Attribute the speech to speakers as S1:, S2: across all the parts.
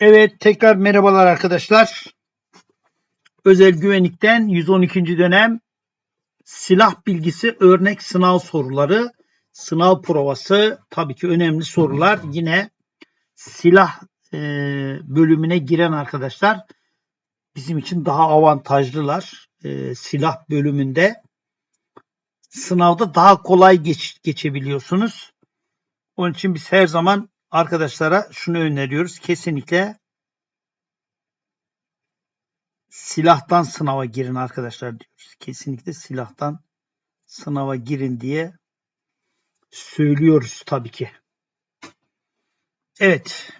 S1: Evet tekrar merhabalar arkadaşlar. Özel güvenlikten 112. dönem silah bilgisi örnek sınav soruları, sınav provası tabii ki önemli sorular. Yine silah e, bölümüne giren arkadaşlar bizim için daha avantajlılar. E, silah bölümünde sınavda daha kolay geç, geçebiliyorsunuz. Onun için biz her zaman arkadaşlara şunu öneriyoruz. Kesinlikle silahtan sınava girin arkadaşlar diyoruz. Kesinlikle silahtan sınava girin diye söylüyoruz tabii ki. Evet.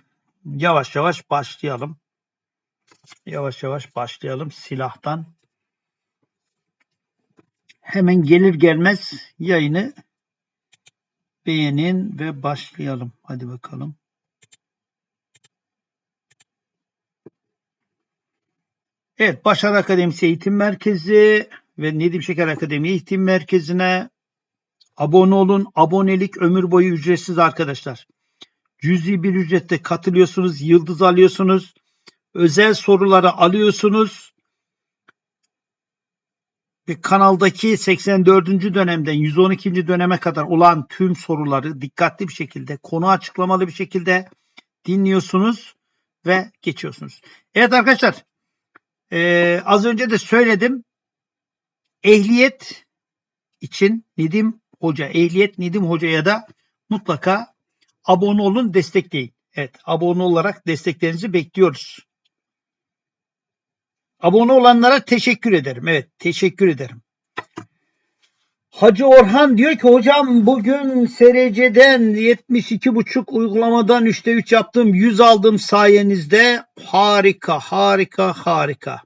S1: Yavaş yavaş başlayalım. Yavaş yavaş başlayalım silahtan. Hemen gelir gelmez yayını beğenin ve başlayalım. Hadi bakalım. Evet, Başar Akademisi Eğitim Merkezi ve Nedim Şeker Akademi Eğitim Merkezi'ne abone olun. Abonelik ömür boyu ücretsiz arkadaşlar. Cüzi bir ücrette katılıyorsunuz, yıldız alıyorsunuz, özel soruları alıyorsunuz. Kanaldaki 84. dönemden 112. döneme kadar olan tüm soruları dikkatli bir şekilde, konu açıklamalı bir şekilde dinliyorsunuz ve geçiyorsunuz. Evet arkadaşlar, ee, az önce de söyledim. Ehliyet için Nedim Hoca, Ehliyet Nedim Hoca'ya da mutlaka abone olun, destekleyin. Evet, abone olarak desteklerinizi bekliyoruz. Abone olanlara teşekkür ederim. Evet, teşekkür ederim. Hacı Orhan diyor ki hocam bugün SRC'den 72,5 uygulamadan 3'te 3 yaptım. 100 aldım sayenizde. Harika, harika, harika.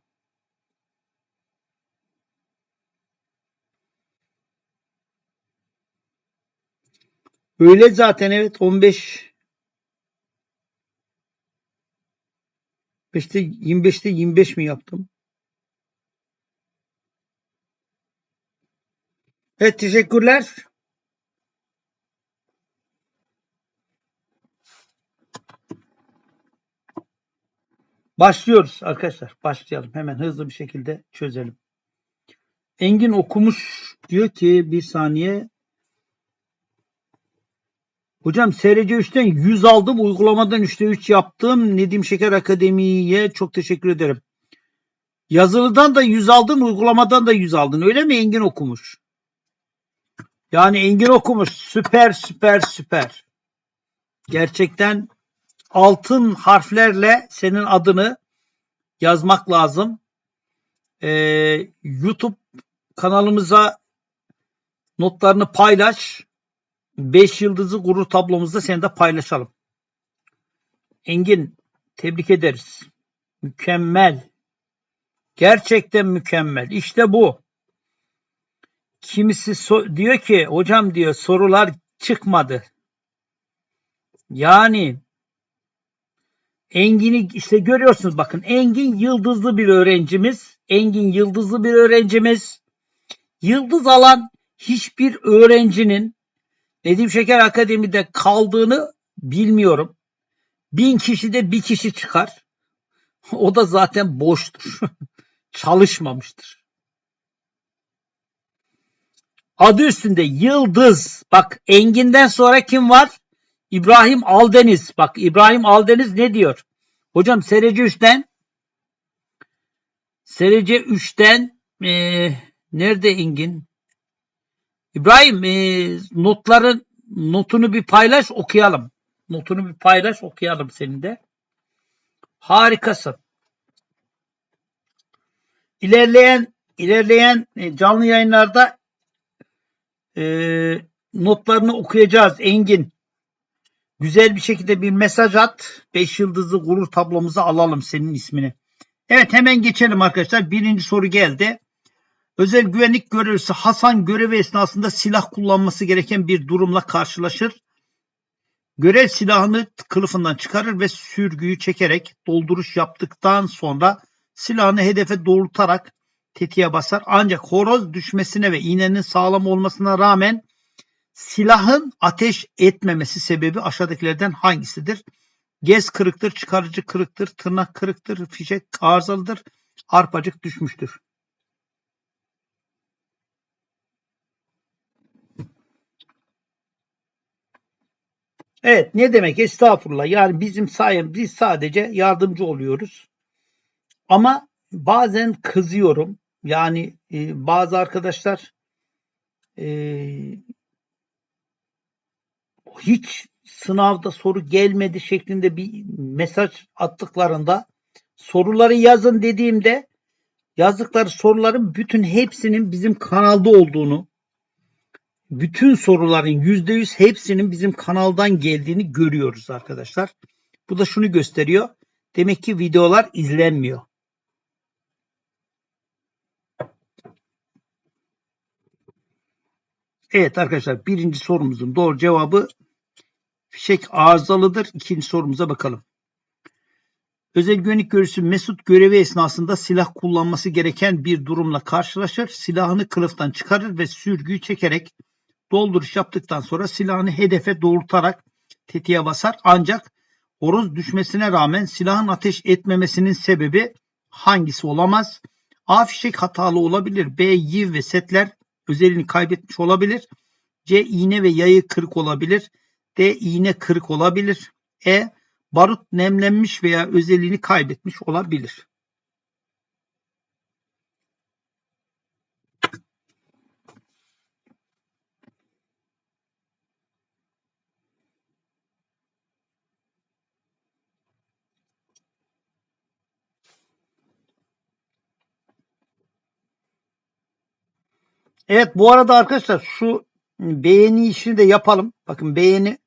S1: Öyle zaten evet 15 5'te 25'te 25 mi yaptım? Evet teşekkürler. Başlıyoruz arkadaşlar. Başlayalım. Hemen hızlı bir şekilde çözelim. Engin okumuş diyor ki bir saniye. Hocam SRC 3'ten 100 aldım. Uygulamadan 3'te 3 yaptım. Nedim Şeker Akademi'ye çok teşekkür ederim. Yazılıdan da 100 aldın. Uygulamadan da 100 aldın. Öyle mi Engin okumuş? Yani Engin okumuş. Süper süper süper. Gerçekten altın harflerle senin adını yazmak lazım. Ee, YouTube kanalımıza notlarını paylaş. 5 yıldızı gurur tablomuzda seni de paylaşalım. Engin tebrik ederiz. Mükemmel. Gerçekten mükemmel. İşte bu. Kimisi so- diyor ki hocam diyor sorular çıkmadı. Yani Engin'i işte görüyorsunuz bakın Engin yıldızlı bir öğrencimiz. Engin yıldızlı bir öğrencimiz. Yıldız alan hiçbir öğrencinin Nedim Şeker Akademi'de kaldığını bilmiyorum. Bin kişide bir kişi çıkar. O da zaten boştur. Çalışmamıştır. Adı üstünde Yıldız. Bak Engin'den sonra kim var? İbrahim Aldeniz. Bak İbrahim Aldeniz ne diyor? Hocam SRC 3'ten SRC 3'ten ee, nerede Engin? İbrahim e, notların notunu bir paylaş okuyalım. Notunu bir paylaş okuyalım senin de. Harikasın. İlerleyen ilerleyen e, canlı yayınlarda e, notlarını okuyacağız Engin. Güzel bir şekilde bir mesaj at. 5 yıldızlı gurur tablomuza alalım senin ismini. Evet hemen geçelim arkadaşlar. Birinci soru geldi. Özel güvenlik görevlisi Hasan görevi esnasında silah kullanması gereken bir durumla karşılaşır. Görev silahını kılıfından çıkarır ve sürgüyü çekerek dolduruş yaptıktan sonra silahını hedefe doğrultarak tetiğe basar. Ancak horoz düşmesine ve iğnenin sağlam olmasına rağmen silahın ateş etmemesi sebebi aşağıdakilerden hangisidir? Gez kırıktır, çıkarıcı kırıktır, tırnak kırıktır, fişek arızalıdır, arpacık düşmüştür. Evet ne demek estağfurullah yani bizim sayem biz sadece yardımcı oluyoruz. Ama bazen kızıyorum. Yani e, bazı arkadaşlar e, hiç sınavda soru gelmedi şeklinde bir mesaj attıklarında soruları yazın dediğimde yazdıkları soruların bütün hepsinin bizim kanalda olduğunu bütün soruların yüzde yüz hepsinin bizim kanaldan geldiğini görüyoruz arkadaşlar. Bu da şunu gösteriyor. Demek ki videolar izlenmiyor. Evet arkadaşlar birinci sorumuzun doğru cevabı fişek arızalıdır. İkinci sorumuza bakalım. Özel güvenlik görevlisi Mesut görevi esnasında silah kullanması gereken bir durumla karşılaşır. Silahını kılıftan çıkarır ve sürgüyü çekerek dolduruş yaptıktan sonra silahını hedefe doğrultarak tetiğe basar. Ancak horoz düşmesine rağmen silahın ateş etmemesinin sebebi hangisi olamaz? A fişek hatalı olabilir. B yiv ve setler özelliğini kaybetmiş olabilir. C iğne ve yayı kırık olabilir. D iğne kırık olabilir. E barut nemlenmiş veya özelliğini kaybetmiş olabilir. Evet bu arada arkadaşlar şu beğeni işini de yapalım. Bakın beğeni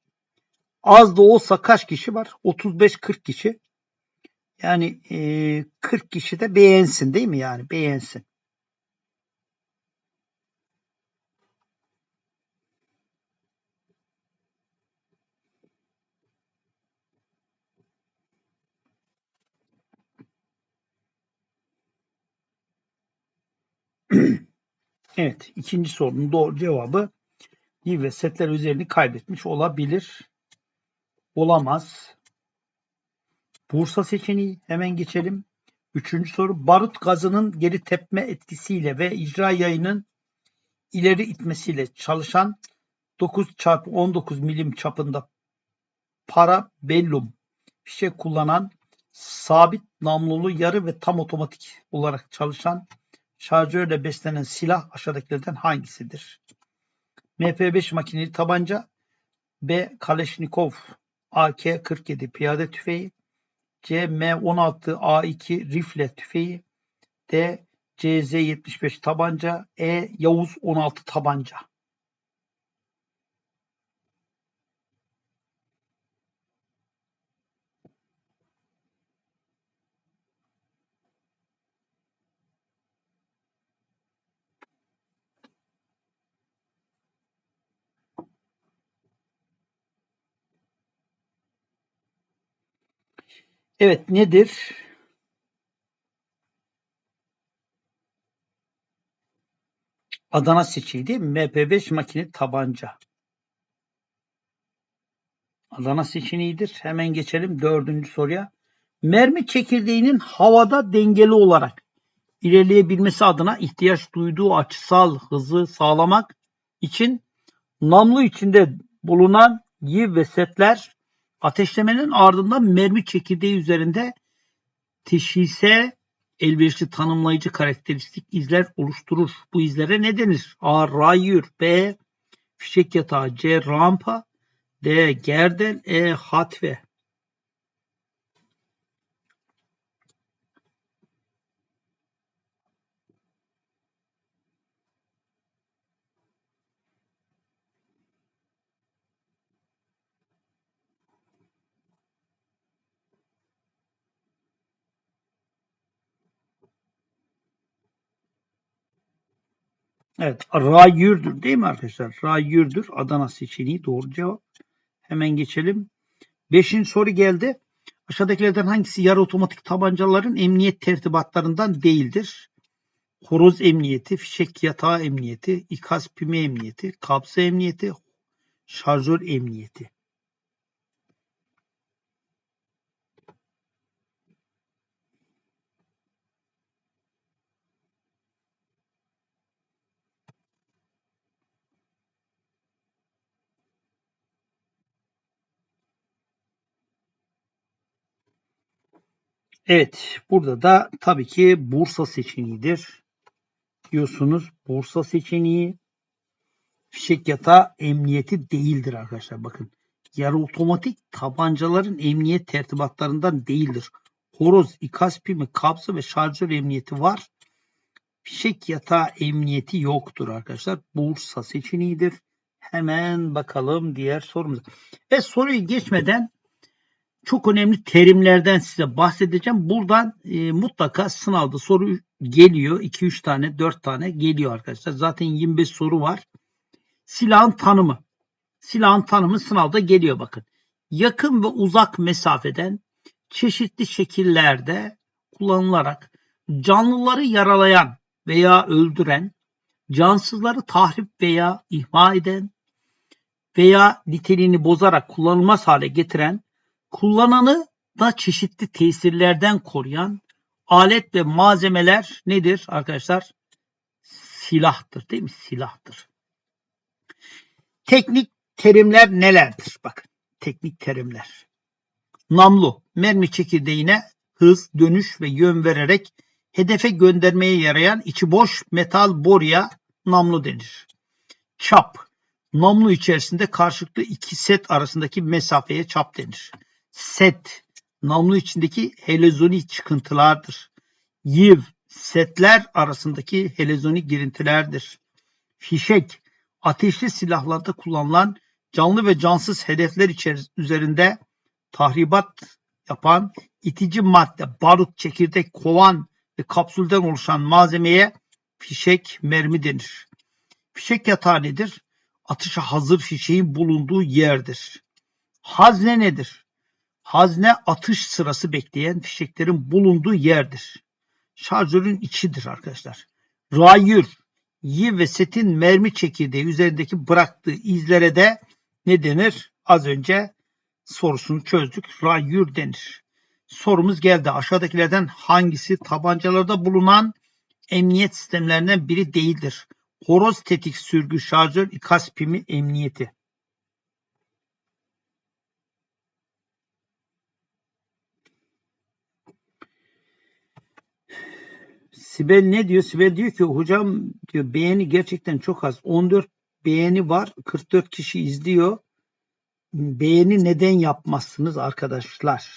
S1: az da olsa kaç kişi var? 35-40 kişi. Yani e, 40 kişi de beğensin değil mi yani? Beğensin. Evet, ikinci sorunun doğru cevabı Yiv ve setler üzerini kaybetmiş olabilir. Olamaz. Bursa seçeneği hemen geçelim. Üçüncü soru barut gazının geri tepme etkisiyle ve icra yayının ileri itmesiyle çalışan 9 çarpı 19 milim çapında parabellum fişek kullanan sabit namlulu yarı ve tam otomatik olarak çalışan şarjörle beslenen silah aşağıdakilerden hangisidir? MP5 makineli tabanca B. Kalashnikov AK-47 piyade tüfeği C. M16A2 rifle tüfeği D. CZ-75 tabanca E. Yavuz 16 tabanca Evet nedir? Adana mi? MP5 makine tabanca. Adana seçeneğidir. Hemen geçelim dördüncü soruya. Mermi çekirdeğinin havada dengeli olarak ilerleyebilmesi adına ihtiyaç duyduğu açısal hızı sağlamak için namlu içinde bulunan yiv ve setler ateşlemenin ardından mermi çekirdeği üzerinde teşhise elverişli tanımlayıcı karakteristik izler oluşturur. Bu izlere ne denir? A. Rayür B. Fişek yatağı C. Rampa D. Gerdel E. Hatve Evet, Rayür'dür değil mi arkadaşlar? Rayür'dür. Adana seçeneği doğru cevap. Hemen geçelim. Beşinci soru geldi. Aşağıdakilerden hangisi yarı otomatik tabancaların emniyet tertibatlarından değildir? Horoz emniyeti, fişek yatağı emniyeti, ikaz pimi emniyeti, kapsa emniyeti, şarjör emniyeti. Evet, burada da tabii ki Bursa seçeneğidir. Diyorsunuz Bursa seçeneği fişek yatağı emniyeti değildir arkadaşlar. Bakın yarı otomatik tabancaların emniyet tertibatlarından değildir. Horoz, ikaz pimi, kabza ve şarjör emniyeti var. Fişek yatağı emniyeti yoktur arkadaşlar. Bursa seçeneğidir. Hemen bakalım diğer sorumuza. Ve soruyu geçmeden çok önemli terimlerden size bahsedeceğim. Buradan e, mutlaka sınavda soru geliyor. 2-3 tane, 4 tane geliyor arkadaşlar. Zaten 25 soru var. Silahın tanımı. Silahın tanımı sınavda geliyor bakın. Yakın ve uzak mesafeden çeşitli şekillerde kullanılarak canlıları yaralayan veya öldüren, cansızları tahrip veya ihma eden veya niteliğini bozarak kullanılmaz hale getiren, kullananı da çeşitli tesirlerden koruyan alet ve malzemeler nedir arkadaşlar? Silahtır değil mi? Silahtır. Teknik terimler nelerdir? Bakın teknik terimler. Namlu, mermi çekirdeğine hız, dönüş ve yön vererek hedefe göndermeye yarayan içi boş metal boruya namlu denir. Çap, namlu içerisinde karşılıklı iki set arasındaki mesafeye çap denir. Set, namlu içindeki helezonik çıkıntılardır. Yiv, setler arasındaki helezonik girintilerdir. Fişek, ateşli silahlarda kullanılan canlı ve cansız hedefler üzerinde tahribat yapan itici madde, barut, çekirdek, kovan ve kapsülden oluşan malzemeye fişek mermi denir. Fişek yatağı nedir? Atışa hazır fişeğin bulunduğu yerdir. Hazne nedir? Hazne atış sırası bekleyen fişeklerin bulunduğu yerdir. Şarjörün içidir arkadaşlar. Rayür, yi ve setin mermi çekirdeği üzerindeki bıraktığı izlere de ne denir? Az önce sorusunu çözdük. Rayür denir. Sorumuz geldi. Aşağıdakilerden hangisi tabancalarda bulunan emniyet sistemlerinden biri değildir? Horoz tetik sürgü şarjör ikaz pimi emniyeti. Sibel ne diyor? Sibel diyor ki hocam diyor beğeni gerçekten çok az. 14 beğeni var. 44 kişi izliyor. Beğeni neden yapmazsınız arkadaşlar?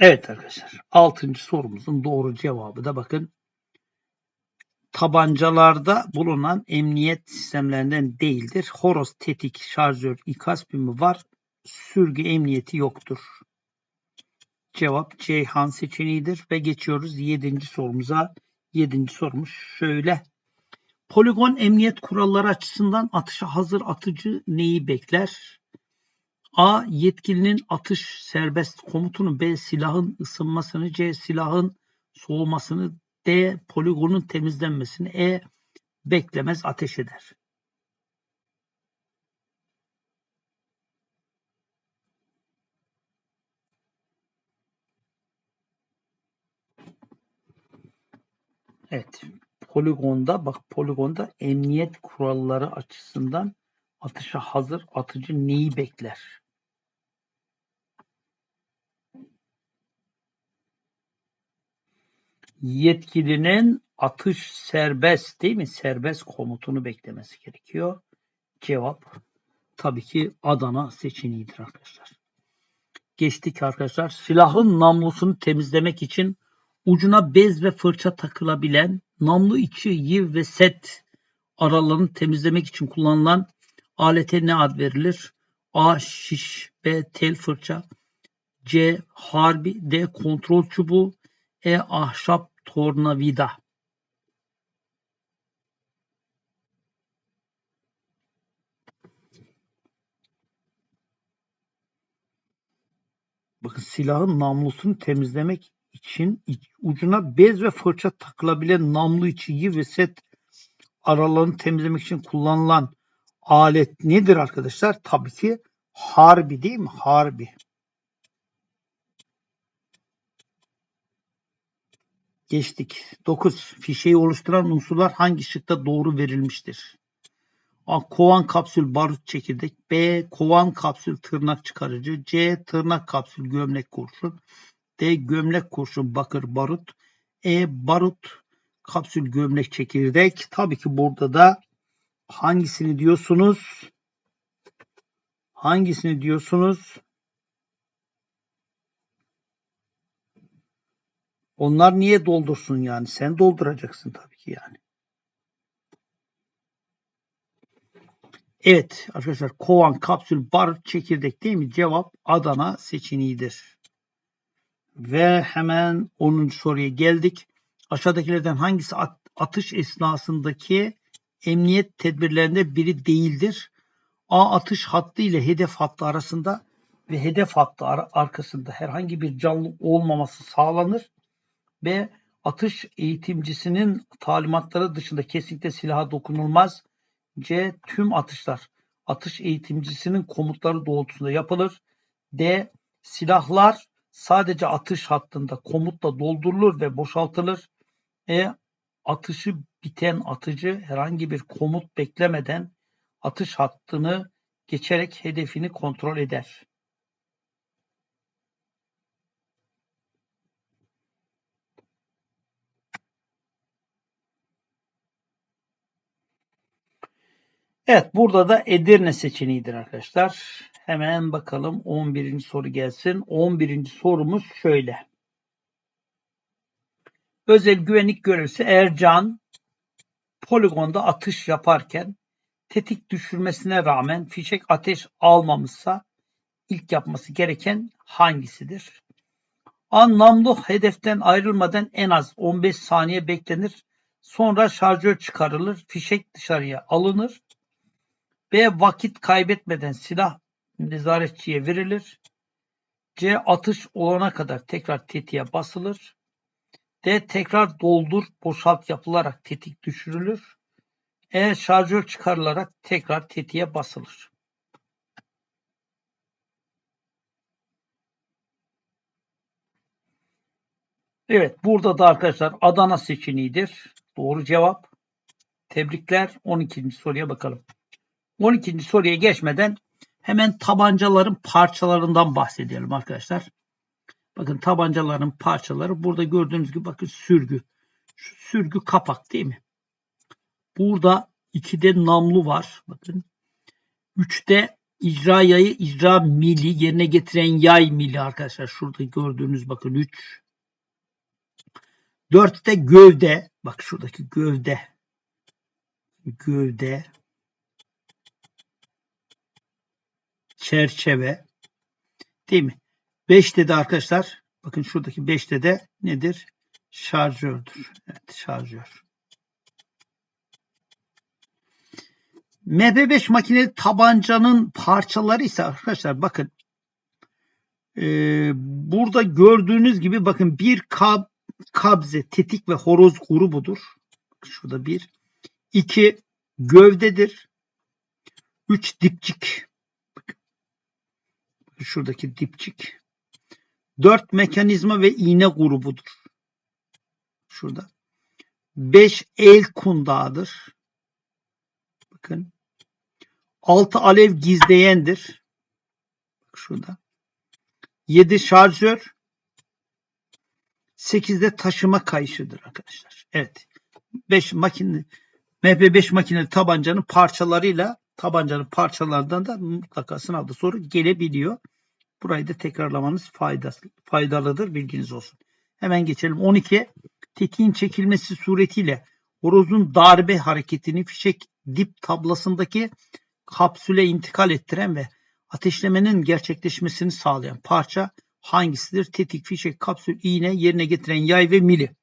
S1: Evet arkadaşlar. Altıncı sorumuzun doğru cevabı da bakın tabancalarda bulunan emniyet sistemlerinden değildir. Horoz, tetik, şarjör, ikaz pimi var. Sürgü emniyeti yoktur. Cevap Ceyhan seçeneğidir ve geçiyoruz 7. sorumuza. 7. sorumuz şöyle. Poligon emniyet kuralları açısından atışa hazır atıcı neyi bekler? A. Yetkilinin atış serbest komutunu B. Silahın ısınmasını C. Silahın soğumasını D. Poligonun temizlenmesini E. Beklemez ateş eder. Evet. Poligonda bak poligonda emniyet kuralları açısından atışa hazır atıcı neyi bekler? Yetkilinin atış serbest değil mi? Serbest komutunu beklemesi gerekiyor. Cevap tabii ki Adana seçeneğidir arkadaşlar. Geçtik arkadaşlar. Silahın namlusunu temizlemek için ucuna bez ve fırça takılabilen namlu içi yiv ve set aralarını temizlemek için kullanılan alete ne ad verilir? A. Şiş B. Tel fırça C. Harbi D. Kontrol çubuğu E. Ahşap tornavida Bakın silahın namlusunu temizlemek için iç- ucuna bez ve fırça takılabilen namlu içi yiv ve set aralarını temizlemek için kullanılan alet nedir arkadaşlar? Tabii ki harbi değil mi? Harbi. Geçtik. 9. Fişeği oluşturan unsurlar hangi şıkta doğru verilmiştir? A. Kovan kapsül barut çekirdek. B. Kovan kapsül tırnak çıkarıcı. C. Tırnak kapsül gömlek kurşun. D. Gömlek kurşun bakır barut. E. Barut kapsül gömlek çekirdek. Tabii ki burada da hangisini diyorsunuz? Hangisini diyorsunuz? Onlar niye doldursun yani? Sen dolduracaksın tabii ki yani. Evet arkadaşlar kovan kapsül barut çekirdek değil mi? Cevap Adana seçeneğidir. Ve hemen 10. soruya geldik. Aşağıdakilerden hangisi at- atış esnasındaki emniyet tedbirlerinde biri değildir? A. Atış hattı ile hedef hattı arasında ve hedef hattı ar- arkasında herhangi bir canlı olmaması sağlanır. B. Atış eğitimcisinin talimatları dışında kesinlikle silaha dokunulmaz. C. Tüm atışlar atış eğitimcisinin komutları doğrultusunda yapılır. D. Silahlar sadece atış hattında komutla doldurulur ve boşaltılır. E. Atışı biten atıcı herhangi bir komut beklemeden atış hattını geçerek hedefini kontrol eder. Evet burada da Edirne seçeneğidir arkadaşlar. Hemen bakalım 11. soru gelsin. 11. sorumuz şöyle. Özel güvenlik görevlisi Ercan poligonda atış yaparken tetik düşürmesine rağmen fişek ateş almamışsa ilk yapması gereken hangisidir? A. Namlu hedeften ayrılmadan en az 15 saniye beklenir. Sonra şarjör çıkarılır. Fişek dışarıya alınır. B. Vakit kaybetmeden silah nezaretçiye verilir. C. Atış olana kadar tekrar tetiğe basılır. D. Tekrar doldur, boşalt yapılarak tetik düşürülür. E. Şarjör çıkarılarak tekrar tetiğe basılır. Evet, burada da arkadaşlar Adana seçeneğidir. Doğru cevap. Tebrikler. 12. soruya bakalım. 12. soruya geçmeden hemen tabancaların parçalarından bahsedelim arkadaşlar. Bakın tabancaların parçaları burada gördüğünüz gibi bakın sürgü. Şu sürgü kapak değil mi? Burada 2'de namlu var. Bakın. 3'te icra yayı icra mili yerine getiren yay mili arkadaşlar. Şurada gördüğünüz bakın 3. 4'te gövde. Bak şuradaki gövde. Gövde. Çerçeve değil mi? 5'te de arkadaşlar bakın şuradaki 5'te de nedir? Şarjördür. Evet şarjör. MP5 makineli tabancanın parçaları ise arkadaşlar bakın e, burada gördüğünüz gibi bakın bir kab, kabze, tetik ve horoz grubudur. Şurada bir. iki gövdedir. Üç dipçik şuradaki dipçik. Dört mekanizma ve iğne grubudur. Şurada. Beş el kundağıdır. Bakın. Altı alev gizleyendir. Şurada. Yedi şarjör. Sekizde taşıma kayışıdır arkadaşlar. Evet. Beş makine MP5 makineli tabancanın parçalarıyla tabancanın parçalarından da mutlaka sınavda soru gelebiliyor. Burayı da tekrarlamanız faydası, faydalıdır. Bilginiz olsun. Hemen geçelim. 12. Tetiğin çekilmesi suretiyle horozun darbe hareketini fişek dip tablasındaki kapsüle intikal ettiren ve ateşlemenin gerçekleşmesini sağlayan parça hangisidir? Tetik, fişek, kapsül, iğne yerine getiren yay ve mili.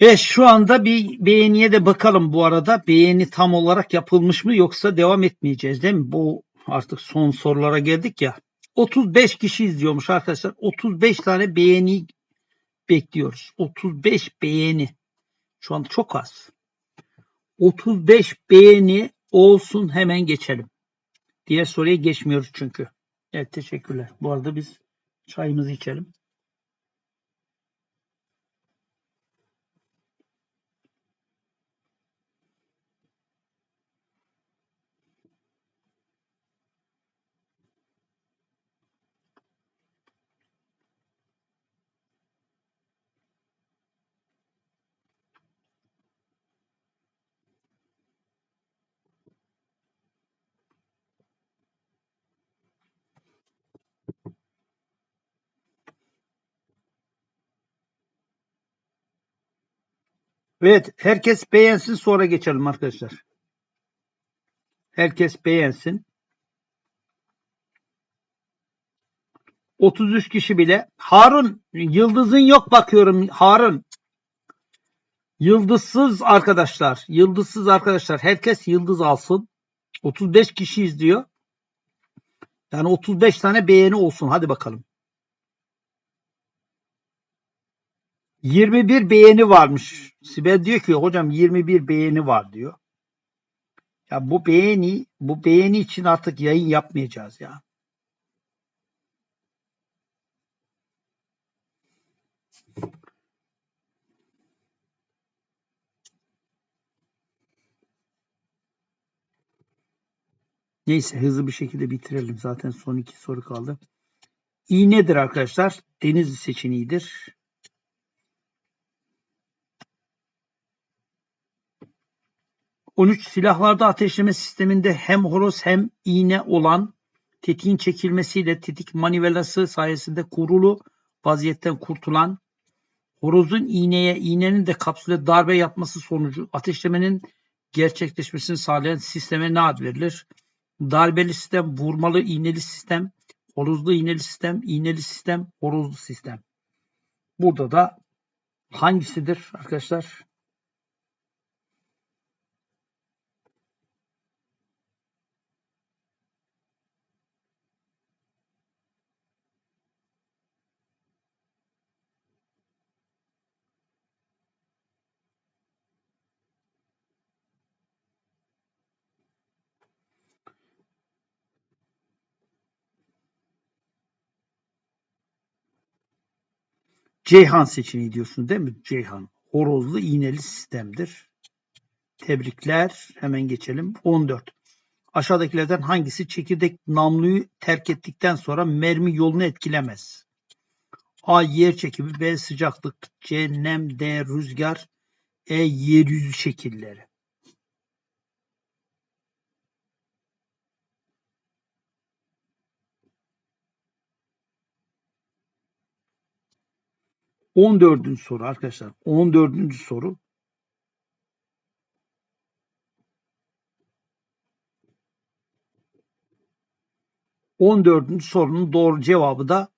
S1: Evet şu anda bir beğeniye de bakalım bu arada. Beğeni tam olarak yapılmış mı yoksa devam etmeyeceğiz değil mi? Bu artık son sorulara geldik ya. 35 kişi izliyormuş arkadaşlar. 35 tane beğeni bekliyoruz. 35 beğeni. Şu an çok az. 35 beğeni olsun hemen geçelim. Diğer soruya geçmiyoruz çünkü. Evet teşekkürler. Bu arada biz çayımızı içelim. Evet, herkes beğensin sonra geçelim arkadaşlar. Herkes beğensin. 33 kişi bile. Harun, yıldızın yok bakıyorum. Harun. Yıldızsız arkadaşlar. Yıldızsız arkadaşlar. Herkes yıldız alsın. 35 kişi izliyor. Yani 35 tane beğeni olsun. Hadi bakalım. 21 beğeni varmış. Sibel diyor ki hocam 21 beğeni var diyor. Ya bu beğeni bu beğeni için artık yayın yapmayacağız ya. Neyse hızlı bir şekilde bitirelim. Zaten son iki soru kaldı. İ nedir arkadaşlar? Denizli seçeneğidir. ...13 silahlarda ateşleme sisteminde hem horoz hem iğne olan tetiğin çekilmesiyle tetik manivelası sayesinde kurulu vaziyetten kurtulan horozun iğneye, iğnenin de kapsüle darbe yapması sonucu ateşlemenin gerçekleşmesini sağlayan sisteme ne ad verilir? Darbeli sistem, vurmalı iğneli sistem, horozlu iğneli sistem, iğneli sistem, horozlu sistem. Burada da hangisidir arkadaşlar? Ceyhan seçeneği diyorsun değil mi? Ceyhan. Horozlu iğneli sistemdir. Tebrikler. Hemen geçelim. 14. Aşağıdakilerden hangisi çekirdek namluyu terk ettikten sonra mermi yolunu etkilemez? A. Yer çekimi B. Sıcaklık C. Nem D. Rüzgar E. Yeryüzü şekilleri. On dördüncü soru arkadaşlar. On dördüncü soru. On dördüncü sorunun doğru cevabı da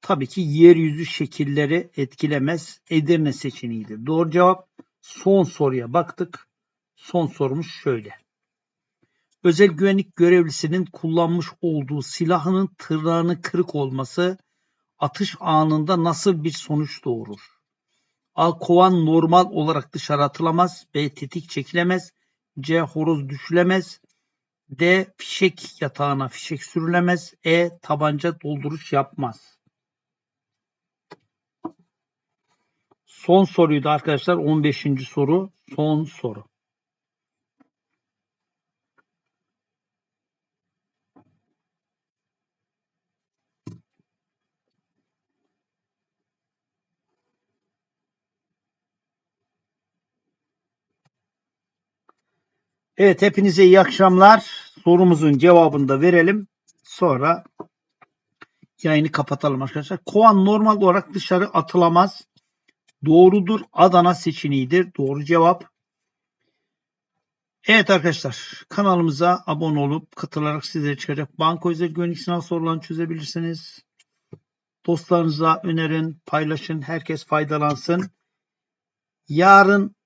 S1: tabii ki yeryüzü şekilleri etkilemez. Edirne seçeneğidir. Doğru cevap son soruya baktık. Son sorumuz şöyle. Özel güvenlik görevlisinin kullanmış olduğu silahının tırnağının kırık olması atış anında nasıl bir sonuç doğurur? A. Kovan normal olarak dışarı atılamaz. B. Tetik çekilemez. C. Horoz düşülemez. D. Fişek yatağına fişek sürülemez. E. Tabanca dolduruş yapmaz. Son soruydu arkadaşlar. 15. soru. Son soru. Evet hepinize iyi akşamlar. Sorumuzun cevabını da verelim. Sonra yayını kapatalım arkadaşlar. Kovan normal olarak dışarı atılamaz. Doğrudur. Adana seçeneğidir. Doğru cevap. Evet arkadaşlar kanalımıza abone olup katılarak sizlere çıkacak banka özel güvenlik sınav sorularını çözebilirsiniz. Dostlarınıza önerin, paylaşın. Herkes faydalansın. Yarın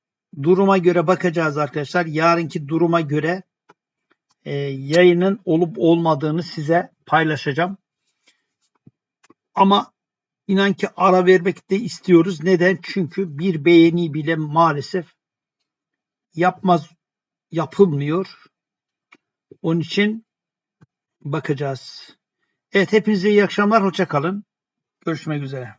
S1: duruma göre bakacağız arkadaşlar. Yarınki duruma göre e, yayının olup olmadığını size paylaşacağım. Ama inan ki ara vermek de istiyoruz. Neden? Çünkü bir beğeni bile maalesef yapmaz yapılmıyor. Onun için bakacağız. Evet hepinize iyi akşamlar. Hoşça kalın. Görüşmek üzere.